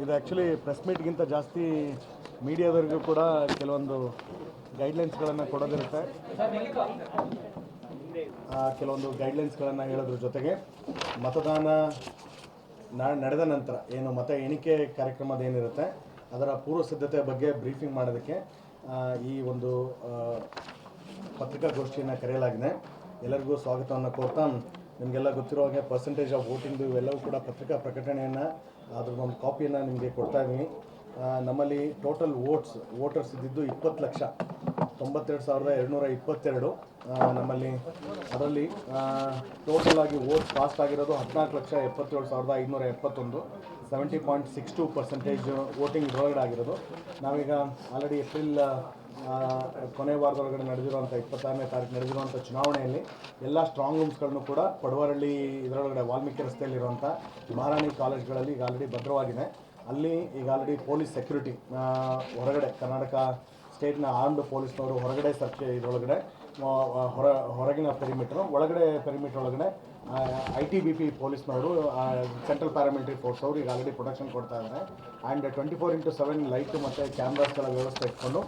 ಇದು actually press ಮೀಟ್ಗಿಂತ ಜಾಸ್ತಿ ಮೀಡಿಯಾದವರಿಗೂ ಕೂಡ ಕೆಲವೊಂದು ಗೈಡ್ಲೈನ್ಸ್ಗಳನ್ನು ಕೊಡೋದಿರುತ್ತೆ. ಕೆಲವೊಂದು ಗೈಡ್ಲೈನ್ಸ್ಗಳನ್ನು ಹೇಳೋದ್ರ ಜೊತೆಗೆ ಮತದಾನ ನಡೆದ ನಂತರ ಏನು ಮತ ಎಣಿಕೆ ಕಾರ್ಯಕ್ರಮದ ಏನಿರುತ್ತೆ, ಅದರ ಪೂರ್ವ ಸಿದ್ಧತೆ ಬಗ್ಗೆ ಬ್ರೀಫಿಂಗ್ ಮಾಡೋದಕ್ಕೆ ಈ ಒಂದು ಪತ್ರಿಕಾಗೋಷ್ಠಿಯನ್ನು ಕರೆಯಲಾಗಿದೆ. ಎಲ್ಲರಿಗೂ ಸ್ವಾಗತವನ್ನು ಕೋರ್ತಾ ನಿಮಗೆಲ್ಲ ಗೊತ್ತಿರೋ ಹಾಗೆ ಪರ್ಸೆಂಟೇಜ್ ಆಫ್ ವೋಟಿಂಗ್ದು ಇವೆಲ್ಲವೂ ಕೂಡ ಪತ್ರಿಕಾ ಪ್ರಕಟಣೆಯನ್ನು ಅದ್ರ ಒಂದು ಕಾಪಿಯನ್ನು ನಿಮಗೆ ಕೊಡ್ತಾ ಇದ್ದೀನಿ ನಮ್ಮಲ್ಲಿ ಟೋಟಲ್ ವೋಟ್ಸ್ ವೋಟರ್ಸ್ ಇದ್ದಿದ್ದು ಇಪ್ಪತ್ತು ಲಕ್ಷ. ತೊಂಬತ್ತೆರಡು ಸಾವಿರದ ಎರಡುನೂರ ಇಪ್ಪತ್ತೆರಡು. ನಮ್ಮಲ್ಲಿ ಅದರಲ್ಲಿ ಟೋಟಲ್ ಆಗಿ ವೋಟ್ ಪಾಸ್ಟ್ ಆಗಿರೋದು ಹದಿನಾಲ್ಕು ಲಕ್ಷ ಎಪ್ಪತ್ತೇಳು ಸಾವಿರದ ಐದುನೂರ ಎಪ್ಪತ್ತೊಂದು. Seventy point six two percentage voting divide ಆಗಿರೋದು. ನಾವೀಗ ಆಲ್ರೆಡಿ ಏಪ್ರಿಲ್ ಕೊನೆ ವಾರದೊಳಗಡೆ ನಡೆದಿರುವಂಥ ಇಪ್ಪತ್ತಾರನೇ ತಾರೀಕು ನಡೆದಿರುವಂಥ ಚುನಾವಣೆಯಲ್ಲಿ ಎಲ್ಲ ಸ್ಟ್ರಾಂಗ್ ರೂಮ್ಸ್ಗಳನ್ನು ಕೂಡ ಪಡವರಳ್ಳಿ ಇದರೊಳಗಡೆ ವಾಲ್ಮೀಕಿ ರಸ್ತೆಯಲ್ಲಿರುವಂಥ ಮಹಾರಾಣಿ ಕಾಲೇಜ್ಗಳಲ್ಲಿ ಈಗ ಆಲ್ರೆಡಿ ಭದ್ರವಾಗಿದೆ ಅಲ್ಲಿ ಈಗ ಆಲ್ರೆಡಿ ಪೊಲೀಸ್ ಸೆಕ್ಯೂರಿಟಿ ಹೊರಗಡೆ ಕರ್ನಾಟಕ ಸ್ಟೇಟ್ನ ಆರ್ಮ್ಡ್ ಪೊಲೀಸ್ನವರು ಹೊರಗಡೆ ಸರ್ಚ್ ಇದರೊಳಗಡೆ ಹೊರ ಹೊರಗಿನ ಪೆರಿಮೀಟ್ರು ಒಳಗಡೆ ಪೆರಿಮೀಟರ್ ಒಳಗಡೆ ಐ ಟಿ ಬಿ ಪಿ ಪೊಲೀಸ್ನವರು ಸೆಂಟ್ರಲ್ ಪ್ಯಾರಾಮಿಲಿಟರಿ ಫೋರ್ಸ್ ಅವರು ಈಗ ಆಲ್ರೆಡಿ ಪ್ರೊಟೆಕ್ಷನ್ ಕೊಡ್ತಾ ಇದ್ದಾರೆ and twenty four into seven light ಮತ್ತು ಕ್ಯಾಮ್ರಾಸ್ಗಳ ವ್ಯವಸ್ಥೆ ಇಟ್ಕೊಂಡು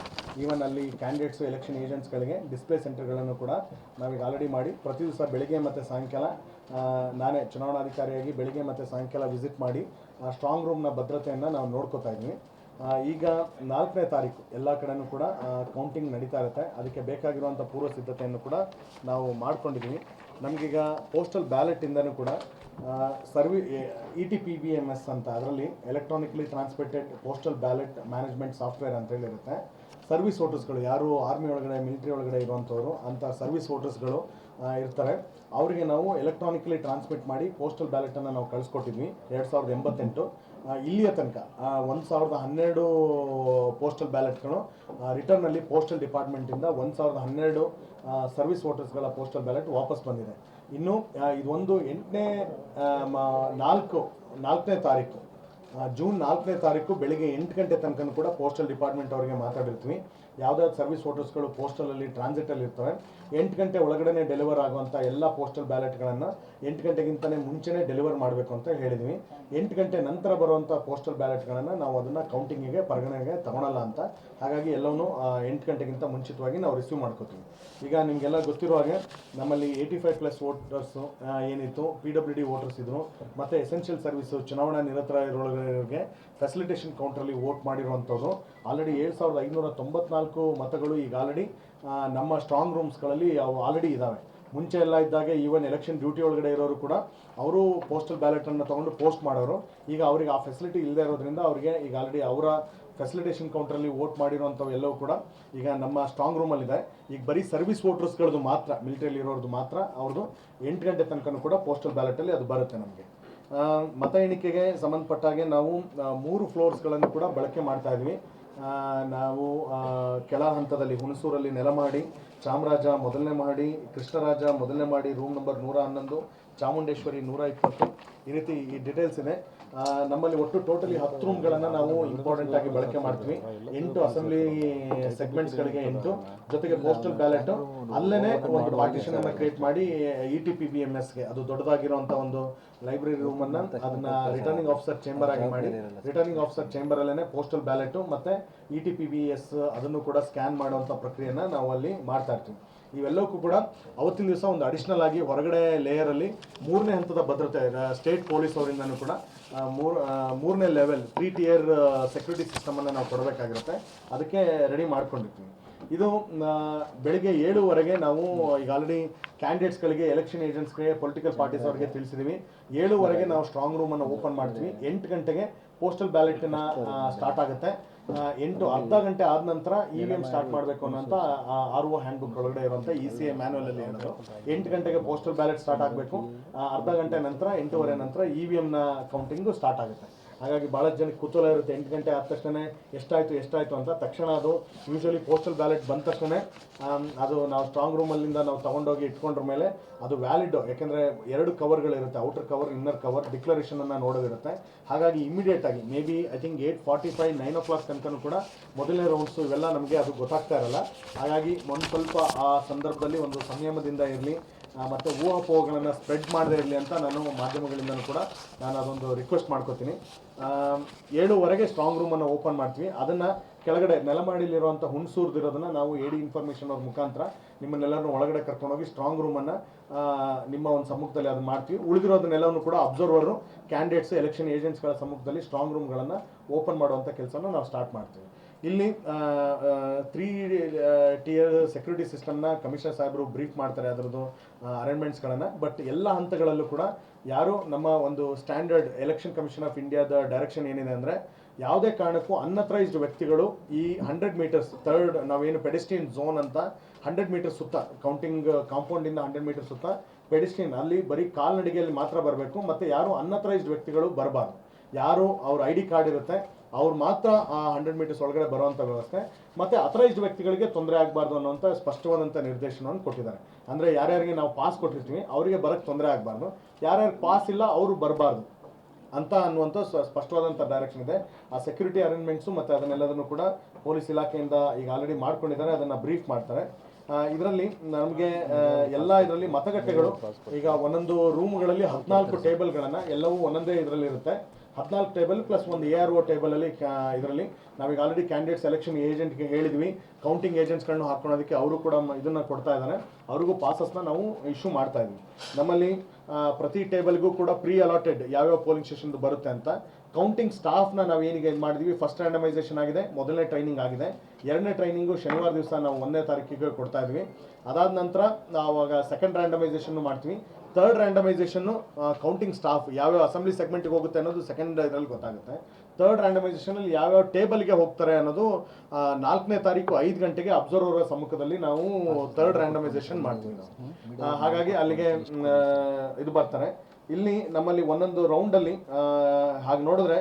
ಈವನ್ ಅಲ್ಲಿ ಕ್ಯಾಂಡಿಡೇಟ್ಸ್ ಎಲೆಕ್ಷನ್ ಏಜೆಂಟ್ಸ್ಗಳಿಗೆ ಡಿಸ್ಪ್ಲೇ ಸೆಂಟರ್ಗಳನ್ನು ಕೂಡ ನಾವೀಗ ಆಲ್ರೆಡಿ ಮಾಡಿ ಪ್ರತಿ ದಿವಸ ಬೆಳಿಗ್ಗೆ ಮತ್ತು ಸಾಯಂಕಾಲ ನಾನೇ ಚುನಾವಣಾಧಿಕಾರಿಯಾಗಿ ಬೆಳಗ್ಗೆ ಮತ್ತು ಸಾಯಂಕಾಲ ವಿಸಿಟ್ ಮಾಡಿ ಆ ಸ್ಟ್ರಾಂಗ್ ರೂಮ್ನ ಭದ್ರತೆಯನ್ನು ನಾವು ನೋಡ್ಕೋತಾ ಇದ್ವಿ. ಆ, ಈಗ ನಾಲ್ಕನೇ ತಾರೀಕು ಎಲ್ಲ ಕಡೆನೂ ಕೂಡ ಕೌಂಟಿಂಗ್ ನಡೀತಾ ಇರುತ್ತೆ. ಅದಕ್ಕೆ ಬೇಕಾಗಿರುವಂಥ ಪೂರ್ವ ಸಿದ್ಧತೆಯನ್ನು ಕೂಡ ನಾವು ಮಾಡ್ಕೊಂಡಿದ್ದೀವಿ ನಮಗೀಗ ಪೋಸ್ಟಲ್ ಬ್ಯಾಲೆಟಿಂದನೂ ಕೂಡ ಸರ್ವಿ E T P B M S ಅಂತ ಅದರಲ್ಲಿ electronically transmitted postal ballot management software ಅಂತ ಹೇಳಿರುತ್ತೆ. ಸರ್ವಿಸ್ ವೋಟರ್ಸ್ಗಳು ಯಾರು ಆರ್ಮಿ ಒಳಗಡೆ ಮಿಲಿಟ್ರಿ ಒಳಗಡೆ ಇರುವಂಥವ್ರು ಅಂಥ ಸರ್ವಿಸ್ ವೋಟರ್ಸ್ಗಳು ಇರ್ತಾರೆ. ಅವರಿಗೆ ನಾವು ಎಲೆಕ್ಟ್ರಾನಿಕಲಿ ಟ್ರಾನ್ಸ್ಮಿಟ್ ಮಾಡಿ ಪೋಸ್ಟಲ್ ಬ್ಯಾಲೆಟನ್ನು ನಾವು ಕಳಿಸ್ಕೊಟ್ಟಿದ್ವಿ ಎರಡು ಸಾವಿರದ ಎಂಬತ್ತೆಂಟು. ಇಲ್ಲಿಯ ತನಕ ಒಂದು ಸಾವಿರದ ಹನ್ನೆರಡು ಪೋಸ್ಟಲ್ ಬ್ಯಾಲೆಟ್ಗಳು ರಿಟರ್ನಲ್ಲಿ ಪೋಸ್ಟಲ್ ಡಿಪಾರ್ಟ್ಮೆಂಟಿಂದ ಒಂದು ಸಾವಿರದ ಹನ್ನೆರಡು ಸರ್ವಿಸ್ ವೋಟರ್ಸ್ಗಳ ಪೋಸ್ಟಲ್ ಬ್ಯಾಲೆಟ್ ವಾಪಸ್ ಬಂದಿದೆ. ಇನ್ನು ಇದೊಂದು ಎಂಟನೇ ನಾಲ್ಕು, ನಾಲ್ಕನೇ ತಾರೀಕು. ಜೂನ್ ನಾಲ್ಕನೇ ತಾರೀಕು ಬೆಳಿಗ್ಗೆ ಎಂಟು ಗಂಟೆ ತನಕ ಕೂಡ ಪೋಸ್ಟಲ್ ಡಿಪಾರ್ಟ್ಮೆಂಟ್ ಅವರಿಗೆ ಮಾತಾಡಿರ್ತೀವಿ. ಯಾವುದಾದ್ರು ಸರ್ವಿಸ್ ವೋಟರ್ಸ್ಗಳು ಪೋಸ್ಟಲಲ್ಲಿ ಟ್ರಾನ್ಸಿಟಲ್ಲಿ ಇರ್ತವೆ. ಎಂಟು ಗಂಟೆ ಒಳಗಡೆ ಡೆಲಿವರ್ ಆಗುವಂಥ ಎಲ್ಲ ಪೋಸ್ಟಲ್ ಬ್ಯಾಲೆಟ್ಗಳನ್ನು ಎಂಟು ಗಂಟೆಗಿಂತಲೇ ಮುಂಚೆನೇ ಡೆಲಿವರ್ ಮಾಡಬೇಕು ಅಂತ ಹೇಳಿದ್ವಿ. ಎಂಟು ಗಂಟೆ ನಂತರ ಬರುವಂಥ ಪೋಸ್ಟಲ್ ಬ್ಯಾಲೆಟ್ಗಳನ್ನು ನಾವು ಅದನ್ನು ಕೌಂಟಿಂಗಿಗೆ ಪರಿಗಣನೆಗೆ ತಗೊಳಲ್ಲ ಅಂತ. ಹಾಗಾಗಿ ಎಲ್ಲವೂ ಎಂಟು ಗಂಟೆಗಿಂತ ಮುಂಚಿತವಾಗಿ ನಾವು ರಿಸೀವ್ ಮಾಡ್ಕೋತೀವಿ. ಈಗ ನಿಮಗೆಲ್ಲ ಗೊತ್ತಿರೋ ಹಾಗೆ ನಮ್ಮಲ್ಲಿ ಏಯ್ಟಿ ಫೈವ್ ಪ್ಲಸ್ ವೋಟರ್ಸು ಏನಿತ್ತು ಪಿ ಡಬ್ಲ್ಯೂ ಡಿ ವೋಟರ್ಸ್ ಇದ್ದರು ಮತ್ತು ಎಸೆನ್ಷಿಯಲ್ ಸರ್ವಿಸು ಚುನಾವಣಾ ನಿರತರ ಇರೋರಿಗೆ ಫೆಸಿಲಿಟೇಷನ್ ಕೌಂಟ್ರಲ್ಲಿ ವೋಟ್ ಮಾಡಿರುವಂಥವ್ರು ಆಲ್ರೆಡಿ ಏಳು ಸಾವಿರದ ಐನೂರ ತೊಂಬತ್ನಾಲ್ಕು ಮತಗಳು ಈಗ ಆಲ್ರೆಡಿ ನಮ್ಮ ಸ್ಟ್ರಾಂಗ್ ರೂಮ್ಸ್ಗಳಲ್ಲಿ ಅವು ಆಲ್ರೆಡಿ ಇದ್ದಾವೆ ಮುಂಚೆ ಎಲ್ಲ ಇದ್ದಾಗೆ ಈವನ್ ಎಲೆಕ್ಷನ್ ಡ್ಯೂಟಿ ಒಳಗಡೆ ಇರೋರು ಕೂಡ ಅವರು ಪೋಸ್ಟಲ್ ಬ್ಯಾಲೆಟನ್ನು ತೊಗೊಂಡು ಪೋಸ್ಟ್ ಮಾಡೋರು. ಈಗ ಅವರಿಗೆ ಆ ಫೆಸಿಲಿಟಿ ಇಲ್ಲದೆ ಇರೋದ್ರಿಂದ ಅವರಿಗೆ ಈಗ ಆಲ್ರೆಡಿ ಅವರ ಫೆಸಿಲಿಟೇಷನ್ ಕೌಂಟ್ರಲ್ಲಿ ವೋಟ್ ಮಾಡಿರುವಂಥವು ಎಲ್ಲವೂ ಕೂಡ ಈಗ ನಮ್ಮ ಸ್ಟ್ರಾಂಗ್ ರೂಮಲ್ಲಿದೆ ಈಗ ಬರೀ ಸರ್ವಿಸ್ ವೋಟರ್ಸ್ಗಳದ್ದು ಮಾತ್ರ ಮಿಲಿಟರಿಯಲ್ಲಿ ಇರೋರ್ದು ಮಾತ್ರ ಅವ್ರದ್ದು ಎಂಟು ಗಂಟೆ ತನಕ ಕೂಡ ಪೋಸ್ಟಲ್ ಬ್ಯಾಲೆಟಲ್ಲಿ ಅದು ಬರುತ್ತೆ ನಮಗೆ. ಮತ ಎಣಿಕೆಗೆ ಸಂಬಂಧಪಟ್ಟಾಗೆ ನಾವು ಮೂರು ಫ್ಲೋರ್ಸ್ಗಳನ್ನು ಕೂಡ ಬಳಕೆ ಮಾಡ್ತಾ ಇದ್ವಿ. ನಾವು ಕೆಳ ಹಂತದಲ್ಲಿ ಹುಣಸೂರಲ್ಲಿ ನೆಲಮಾಡಿ ಚಾಮರಾಜ ಮೊದಲನೇ ಮಾಡಿ, ಕೃಷ್ಣರಾಜ ಮೊದಲನೇ ಮಾಡಿ ರೂಮ್ ನಂಬರ್ ನೂರ ಹನ್ನೊಂದು, ಚಾಮುಂಡೇಶ್ವರಿ ನೂರ ಇಪ್ಪತ್ತು. ಈ ರೀತಿ ಈ ಡೀಟೇಲ್ಸ್ ಇದೆ. ನಮ್ಮಲ್ಲಿ ಒಟ್ಟು ಟೋಟಲಿ ಹತ್ತು ರೂಮ್ಗಳನ್ನು ನಾವು ಇಂಪಾರ್ಟೆಂಟ್ ಆಗಿ ಬಳಕೆ ಮಾಡ್ತೀವಿ. ಎಂಟು ಅಸೆಂಬ್ಲಿ ಸೆಗ್ಮೆಂಟ್ಸ್ಗಳಿಗೆ ಎಂಟು. ಜೊತೆಗೆ ಪೋಸ್ಟಲ್ ಬ್ಯಾಲೆಟ್ ಅಲ್ಲೇನೆ ಒಂದು ಪಾರ್ಟಿಷನ್ ಅನ್ನ ಕ್ರಿಯೇಟ್ ಮಾಡಿ E T P B M ಎಸ್ಗೆ ಅದು ದೊಡ್ಡದಾಗಿರುವಂತ ಒಂದು ಲೈಬ್ರರಿ ರೂಮ್ ಅನ್ನ ಅದನ್ನ ರಿಟರ್ನಿಂಗ್ ಆಫೀಸರ್ ಚೇಂಬರ್ ಆಗಿ ಮಾಡಿ. ರಿಟರ್ನಿಂಗ್ ಆಫೀಸರ್ ಚೇಂಬರ್ ಅಲ್ಲೇ ಪೋಸ್ಟಲ್ ಬ್ಯಾಲೆಟ್ ಮತ್ತೆ E T P B S ಅದನ್ನು ಕೂಡ ಸ್ಕ್ಯಾನ್ ಮಾಡುವಂತ ಪ್ರಕ್ರಿಯೆನ ನಾವು ಅಲ್ಲಿ ಮಾಡ್ತಾ ಇರ್ತೀವಿ. ಇವೆಲ್ಲಕ್ಕೂ ಕೂಡ ಅವತ್ತಿನ ದಿವಸ ಒಂದು ಅಡಿಷನಲ್ ಆಗಿ ಹೊರಗಡೆ ಲೇಯರಲ್ಲಿ ಮೂರನೇ ಹಂತದ ಭದ್ರತೆ ಸ್ಟೇಟ್ ಪೊಲೀಸ್ ಅವರಿಂದನೂ ಕೂಡ ಮೂರು ಮೂರ್ ಮೂರನೇ ಲೆವೆಲ್ ತ್ರೀ ಟಿಯರ್ ಸೆಕ್ಯೂರಿಟಿ ಸಿಸ್ಟಮನ್ನು ನಾವು ಕೊಡಬೇಕಾಗಿರುತ್ತೆ. ಅದಕ್ಕೆ ರೆಡಿ ಮಾಡ್ಕೊಂಡಿರ್ತೀವಿ. ಇದು ಬೆಳಿಗ್ಗೆ ಏಳುವರೆಗೆ ನಾವು ಈಗ ಆಲ್ರೆಡಿ ಕ್ಯಾಂಡಿಡೇಟ್ಸ್ಗಳಿಗೆ ಎಲೆಕ್ಷನ್ ಏಜೆಂಟ್ಸ್ಗೆ ಪೊಲಿಟಿಕಲ್ ಪಾರ್ಟೀಸ್ ಅವರಿಗೆ ತಿಳಿಸಿದ್ದೀವಿ ಏಳುವರೆಗೆ ನಾವು ಸ್ಟ್ರಾಂಗ್ ರೂಮನ್ನು ಓಪನ್ ಮಾಡ್ತೀವಿ. ಎಂಟು ಗಂಟೆಗೆ ಪೋಸ್ಟಲ್ ಬ್ಯಾಲೆಟ್ನ ಸ್ಟಾರ್ಟ್ ಆಗುತ್ತೆ. ಎಂಟು ಅರ್ಧ ಗಂಟೆ ಆದ ನಂತರ ಇ ವಿ ಎಂ ಸ್ಟಾರ್ಟ್ ಮಾಡಬೇಕು ಅನ್ನೋಂಥ ಆರ್ ಒ ಹ್ಯಾಂಡ್ ಬುಕ್ ಒಳಗಡೆ ಇರುವಂಥ ಇ ಸಿ ಎ ಮ್ಯಾನುವಲ್ ಅಲ್ಲಿ ಹೇಳಿದ್ರು ಎಂಟು ಗಂಟೆಗೆ ಪೋಸ್ಟಲ್ ಬ್ಯಾಲೆಟ್ ಸ್ಟಾರ್ಟ್ ಆಗಬೇಕು. ಅರ್ಧ ಗಂಟೆ ನಂತರ ಎಂಟೂವರೆ ನಂತರ ಇ ವಿ ಎಮ್ನ ಕೌಂಟಿಂಗು ಸ್ಟಾರ್ಟ್ ಆಗುತ್ತೆ. ಹಾಗಾಗಿ ಭಾಳಷ್ಟು ಜನಕ್ಕೆ ಕುತೂಹಲ ಇರುತ್ತೆ. ಎಂಟು ಗಂಟೆ ಆದ ತಕ್ಷಣ ಎಷ್ಟಾಯಿತು ಎಷ್ಟಾಯಿತು ಅಂತ. ತಕ್ಷಣ ಅದು ಯೂಶಲಿ ಪೋಸ್ಟಲ್ ಬ್ಯಾಲೆಟ್ ಬಂದ ತಕ್ಷಣ ಅದು ನಾವು ಸ್ಟ್ರಾಂಗ್ ರೂಮಲ್ಲಿಂದ ನಾವು ತೊಗೊಂಡೋಗಿ ಇಟ್ಕೊಂಡ್ರ ಮೇಲೆ ಅದು ವ್ಯಾಲಿಡ್ ಯಾಕೆಂದರೆ ಎರಡು ಕವರ್ಗಳಿರುತ್ತೆ ಔಟರ್ ಕವರ್ ಇನ್ನರ್ ಕವರ್ ಡಿಕ್ಲರೇಷನನ್ನು ನೋಡೋದಿರುತ್ತೆ. ಹಾಗಾಗಿ ಇಮಿಡಿಯೇಟ್ ಆಗಿ maybe I think eight forty five nine o'clock ತನಕ ಕೂಡ ಮೊದಲನೇ ರೌಂಡ್ಸು ಇವೆಲ್ಲ ನಮಗೆ ಅದು ಗೊತ್ತಾಗ್ತಾ ಇರಲ್ಲ. ಹಾಗಾಗಿ ಒಂದು ಸ್ವಲ್ಪ ಆ ಸಂದರ್ಭದಲ್ಲಿ ಒಂದು ಸಂಯಮದಿಂದ ಇರಲಿ. ಮತ್ತೆ ಊಹಾಪೋಹಗಳನ್ನು ಸ್ಪ್ರೆಡ್ ಮಾಡದೇ ಇರಲಿ ಅಂತ ನಾನು ಮಾಧ್ಯಮಗಳಿಂದನೂ ಕೂಡ ನಾನು ಅದೊಂದು ರಿಕ್ವೆಸ್ಟ್ ಮಾಡ್ಕೋತೀನಿ. ಏಳುವರೆಗೆ ಸ್ಟ್ರಾಂಗ್ ರೂಮನ್ನು ಓಪನ್ ಮಾಡ್ತೀವಿ. ಅದನ್ನು ಕೆಳಗಡೆ ನೆಲಮಾಡಿಲಿರುವಂಥ ಹುಣಸೂರ್ದಿರೋದನ್ನ ನಾವು ಎ ಡಿ ಇನ್ಫಾರ್ಮೇಷನ್ ಅವ್ರ ಮುಖಾಂತರ ನಿಮ್ಮನ್ನೆಲ್ಲರನ್ನು ಒಳಗಡೆ ಕರ್ಕೊಂಡೋಗಿ ಸ್ಟ್ರಾಂಗ್ ರೂಮನ್ನು ನಿಮ್ಮ ಒಂದು ಸಮ್ಮುಖದಲ್ಲಿ ಅದು ಮಾಡ್ತೀವಿ. ಉಳಿದಿರೋದನ್ನೆಲ್ಲವನ್ನು ಕೂಡ ಅಬ್ಸರ್ವರು ಕ್ಯಾಂಡಿಡೇಟ್ಸ್ ಎಲೆಕ್ಷನ್ ಏಜೆಂಟ್ಸ್ಗಳ ಸಮ್ಮುಖದಲ್ಲಿ ಸ್ಟ್ರಾಂಗ್ ರೂಮ್ಗಳನ್ನು ಓಪನ್ ಮಾಡುವಂಥ ಕೆಲಸನ ನಾವು ಸ್ಟಾರ್ಟ್ ಮಾಡ್ತೀವಿ. ಇಲ್ಲಿ ತ್ರೀ ಟಿಯರ್ ಸೆಕ್ಯೂರಿಟಿ ಸಿಸ್ಟಮ್ನ ಕಮಿಷನರ್ ಸಾಹೇಬರು ಬ್ರೀಫ್ ಮಾಡ್ತಾರೆ ಅದರದ್ದು ಅರೇಂಜ್ಮೆಂಟ್ಸ್ಗಳನ್ನು ಬಟ್ ಎಲ್ಲ ಹಂತಗಳಲ್ಲೂ ಕೂಡ ಯಾರು ನಮ್ಮ ಒಂದು ಸ್ಟ್ಯಾಂಡರ್ಡ್ ಎಲೆಕ್ಷನ್ ಕಮಿಷನ್ ಆಫ್ ಇಂಡಿಯಾದ ಡೈರೆಕ್ಷನ್ ಏನಿದೆ ಅಂದರೆ, ಯಾವುದೇ ಕಾರಣಕ್ಕೂ ಅನ್ಅಥರೈಸ್ಡ್ ವ್ಯಕ್ತಿಗಳು ಈ ಹಂಡ್ರೆಡ್ ಮೀಟರ್ಸ್ ಥರ್ಡ್ ನಾವೇನು ಪೆಡಿಸ್ಟಿನ್ ಝೋನ್ ಅಂತ ಹಂಡ್ರೆಡ್ ಮೀಟರ್ ಸುತ್ತ ಕೌಂಟಿಂಗ್ ಕಾಂಪೌಂಡಿಂದ ಹಂಡ್ರೆಡ್ ಮೀಟರ್ ಸುತ್ತ ಪೆಡಿಸ್ಟಿನ್ ಅಲ್ಲಿ ಬರೀ ಕಾಲ್ನಡಿಗೆಯಲ್ಲಿ ಮಾತ್ರ ಬರಬೇಕು. ಮತ್ತು ಯಾರು ಅನ್ಅಥರೈಸ್ಡ್ ವ್ಯಕ್ತಿಗಳು ಬರಬಾರ್ದು. ಯಾರು ಅವ್ರ ಐ ಡಿ ಕಾರ್ಡ್ ಇರುತ್ತೆ ಅವ್ರು ಮಾತ್ರ ಆ ಹಂಡ್ರೆಡ್ ಮೀಟರ್ಸ್ ಒಳಗಡೆ ಬರುವಂಥ ವ್ಯವಸ್ಥೆ. ಮತ್ತೆ ಅಥರೈಸ್ಡ್ ವ್ಯಕ್ತಿಗಳಿಗೆ ತೊಂದರೆ ಆಗಬಾರ್ದು ಅನ್ನೋಂಥ ಸ್ಪಷ್ಟವಾದಂಥ ನಿರ್ದೇಶನವನ್ನು ಕೊಟ್ಟಿದ್ದಾರೆ. ಅಂದರೆ ಯಾರ್ಯಾರಿಗೆ ನಾವು ಪಾಸ್ ಕೊಟ್ಟಿರ್ತೀವಿ, ಅವರಿಗೆ ಬರೋಕ್ಕೆ ತೊಂದರೆ ಆಗಬಾರ್ದು. ಯಾರ್ಯಾರು ಪಾಸ್ ಇಲ್ಲ, ಅವರು ಬರಬಾರ್ದು ಅಂತ ಅನ್ನುವಂಥ ಸ್ಪಷ್ಟವಾದಂಥ ಡೈರೆಕ್ಷನ್ ಇದೆ. ಆ ಸೆಕ್ಯೂರಿಟಿ ಅರೇಂಜ್ಮೆಂಟ್ಸು ಮತ್ತು ಅದನ್ನೆಲ್ಲದನ್ನು ಕೂಡ ಪೊಲೀಸ್ ಇಲಾಖೆಯಿಂದ ಈಗ ಆಲ್ರೆಡಿ ಮಾಡ್ಕೊಂಡಿದ್ದಾರೆ, ಅದನ್ನು ಬ್ರೀಫ್ ಮಾಡ್ತಾರೆ. ಇದರಲ್ಲಿ ನಮಗೆ ಎಲ್ಲ ಇದರಲ್ಲಿ ಮತಗಟ್ಟೆಗಳು, ಈಗ ಒಂದೊಂದು ರೂಮ್ಗಳಲ್ಲಿ ಹದಿನಾಲ್ಕು ಟೇಬಲ್ಗಳನ್ನು ಎಲ್ಲವೂ ಒಂದೊಂದೇ ಇದರಲ್ಲಿ ಇರುತ್ತೆ ಹದಿನಾಲ್ಕು ಟೇಬಲ್ ಪ್ಲಸ್ ಒಂದು ಎ ಆರ್ ಒ ಟೇಬಲಲ್ಲಿ ಇದರಲ್ಲಿ ನಾವೀಗ ಆಲ್ರೆಡಿ ಕ್ಯಾಂಡಿಡೇಟ್ ಸೆಲೆಕ್ಷನ್ ಏಜೆಂಟ್ಗೆ ಹೇಳಿದ್ವಿ. ಕೌಂಟಿಂಗ್ ಏಜೆಂಟ್ಸ್ಗಳನ್ನ ಹಾಕ್ಕೊಳೋದಕ್ಕೆ ಅವರು ಕೂಡ ಇದನ್ನು ಕೊಡ್ತಾ ಇದ್ದಾರೆ ಅವ್ರಿಗೂ ಪಾಸಸ್ನ ನಾವು ಇಶ್ಯೂ ಮಾಡ್ತಾ ಇದ್ವಿ. ನಮ್ಮಲ್ಲಿ ಪ್ರತಿ ಟೇಬಲ್ಗೂ ಕೂಡ ಪ್ರೀ ಅಲಾಟೆಡ್ ಯಾವ್ಯಾವ ಪೋಲಿಂಗ್ ಸ್ಟೇಷನ್ ಬರುತ್ತೆ ಅಂತ ಕೌಂಟಿಂಗ್ ಸ್ಟಾಫ್ನ ನಾವು ಏನಿಗೆ ಇದು ಮಾಡಿದ್ವಿ? ಫಸ್ಟ್ ರ್ಯಾಂಡಮೈಸೇಷನ್ ಆಗಿದೆ, ಮೊದಲನೇ ಟ್ರೈನಿಂಗ್ ಆಗಿದೆ. ಎರಡನೇ ಟ್ರೈನಿಂಗು ಶನಿವಾರ ದಿವಸ ನಾವು ಒಂದನೇ ತಾರೀಕಿಗೆ ಕೊಡ್ತಾ ಇದ್ವಿ. ಅದಾದ ನಂತರ ಆವಾಗ ಸೆಕೆಂಡ್ ರ್ಯಾಂಡಮೈಸೇಷನ್ ಮಾಡ್ತೀವಿ. ಥರ್ಡ್ ರ್ಯಾಂಡಮೈಸೇಷನ್ನು ಕೌಂಟಿಂಗ್ ಸ್ಟಾಫ್ ಯಾವ್ಯಾವ ಅಸೆಂಬ್ಲಿ ಸೆಗ್ಮೆಂಟ್ಗೆ ಹೋಗುತ್ತೆ ಅನ್ನೋದು ಸೆಕೆಂಡ್ ಇದರಲ್ಲಿ ಗೊತ್ತಾಗುತ್ತೆ. ಥರ್ಡ್ ರ್ಯಾಂಡಮೈಸೇಷನಲ್ಲಿ ಯಾವ್ಯಾವ ಟೇಬಲ್ಗೆ ಹೋಗ್ತಾರೆ ಅನ್ನೋದು ನಾಲ್ಕನೇ ತಾರೀಕು ಐದು ಗಂಟೆಗೆ ಅಬ್ಸರ್ವರ್ ಸಮ್ಮುಖದಲ್ಲಿ ನಾವು ಥರ್ಡ್ ರ್ಯಾಂಡಮೈಸೇಷನ್ ಮಾಡ್ತೀವಿ ನಾವು. ಹಾಗಾಗಿ ಅಲ್ಲಿಗೆ ಇದು ಬರ್ತಾರೆ. ಇಲ್ಲಿ ನಮ್ಮಲ್ಲಿ ಒಂದೊಂದು ರೌಂಡಲ್ಲಿ ಹಾಗೆ ನೋಡಿದ್ರೆ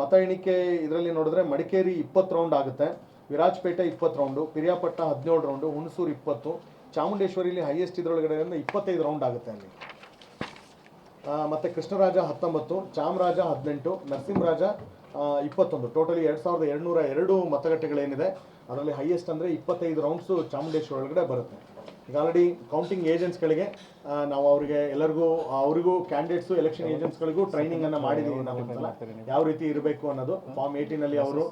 ಮತ ಎಣಿಕೆ ಇದರಲ್ಲಿ ನೋಡಿದ್ರೆ ಮಡಿಕೇರಿ ಇಪ್ಪತ್ತು ರೌಂಡ್ ಆಗುತ್ತೆ, ವಿರಾಜಪೇಟೆ ಇಪ್ಪತ್ತು ರೌಂಡು ಪಿರಿಯಾಪಟ್ಟ ಹದಿನೇಳು ರೌಂಡು ಹುಣಸೂರು ಇಪ್ಪತ್ತು ಚಾಮುಂಡೇಶ್ವರಿಲಿ ಹೈಯೆಸ್ಟ್ ಇದರೊಳಗಡೆ ಇಪ್ಪತ್ತೈದು ರೌಂಡ್ ಆಗುತ್ತೆ ಅಲ್ಲಿ. ಮತ್ತು ಕೃಷ್ಣರಾಜ ಹತ್ತೊಂಬತ್ತು, ಚಾಮರಾಜ ಹದಿನೆಂಟು, ನರಸಿಂಹರಾಜ ಇಪ್ಪತ್ತೊಂದು. ಟೋಟಲಿ ಎರಡು ಸಾವಿರದ ಎರಡುನೂರ ಎರಡು ಮತಗಟ್ಟೆಗಳೇನಿದೆ, ಅದರಲ್ಲಿ ಹೈಯೆಸ್ಟ್ ಅಂದರೆ ಇಪ್ಪತ್ತೈದು ರೌಂಡ್ಸು ಚಾಮುಂಡೇಶ್ವರಿ ಒಳಗಡೆ ಬರುತ್ತೆ. ಈಗ ಆಲ್ರೆಡಿ ಕೌಂಟಿಂಗ್ ಏಜೆಂಟ್ಸ್ಗಳಿಗೆ ನಾವು ಅವರಿಗೆ ಎಲ್ಲರಿಗೂ, ಅವರಿಗೂ ಕ್ಯಾಂಡಿಡೇಟ್ಸು ಎಲೆಕ್ಷನ್ ಏಜೆಂಟ್ಸ್ಗಳಿಗೂ ಟ್ರೈನಿಂಗ್ ಅನ್ನ ಮಾಡಿದ್ದೀವಿ ನಾವು ಯಾವ ರೀತಿ ಇರಬೇಕು ಅನ್ನೋದು ಫಾರ್ಮ್ ಏಯ್ಟೀನಲ್ಲಿ ಅವರು